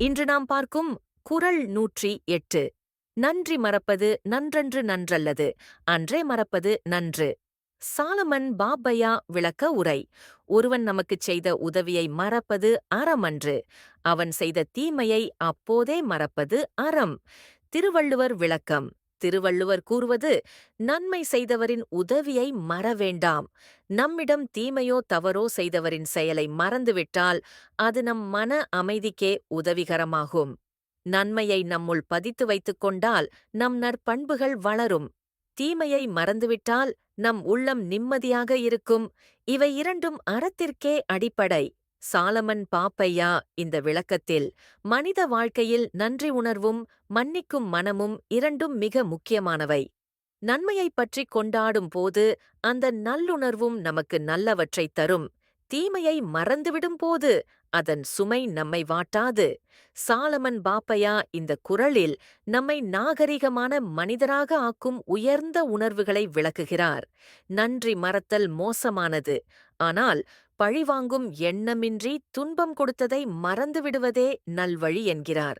இன்று நாம் பார்க்கும் குறள் நூற்றி எட்டு. நன்றி மறப்பது நன்றன்று நன்றல்லது அன்றே மறப்பது நன்று. சாலமன் பாப்பையா விளக்க உரை. ஒருவன் நமக்குச் செய்த உதவியை மறப்பது அறமன்று. அவன் செய்த தீமையை அப்போதே மறப்பது அறம். திருவள்ளுவர் விளக்கம். திருவள்ளுவர் கூறுவது நன்மை செய்தவரின் உதவியை மறவேண்டாம். நம்மிடம் தீமையோ தவறோ செய்தவரின் செயலை மறந்துவிட்டால் அது நம் மன அமைதிக்கே உதவிகரமாகும். நன்மையை நம்முள் பதித்து வைத்துக் கொண்டால் நம் நற்பண்புகள் வளரும். தீமையை மறந்துவிட்டால் நம் உள்ளம் நிம்மதியாக இருக்கும். இவை இரண்டும் அறத்திற்கே அடிப்படை. சாலமன் பாப்பையா இந்த விளக்கத்தில் மனித வாழ்க்கையில் நன்றி உணர்வும் மன்னிக்கும் மனமும் இரண்டும் மிக முக்கியமானவை. நன்மையைப் பற்றி கொண்டாடும் போது அந்த நல்லுணர்வும் நமக்கு நல்லவற்றைத் தரும். தீமையை மறந்துவிடும் போது அதன் சுமை நம்மை வாட்டாது. சாலமன் பாப்பையா இந்த குரலில் நம்மை நாகரிகமான மனிதராக ஆக்கும் உயர்ந்த உணர்வுகளை விளக்குகிறார். நன்றி மறத்தல் மோசமானது. ஆனால் பழிவாங்கும் எண்ணமின்றி துன்பம் கொடுத்ததை மறந்துவிடுவதே நல்வழி என்கிறார்.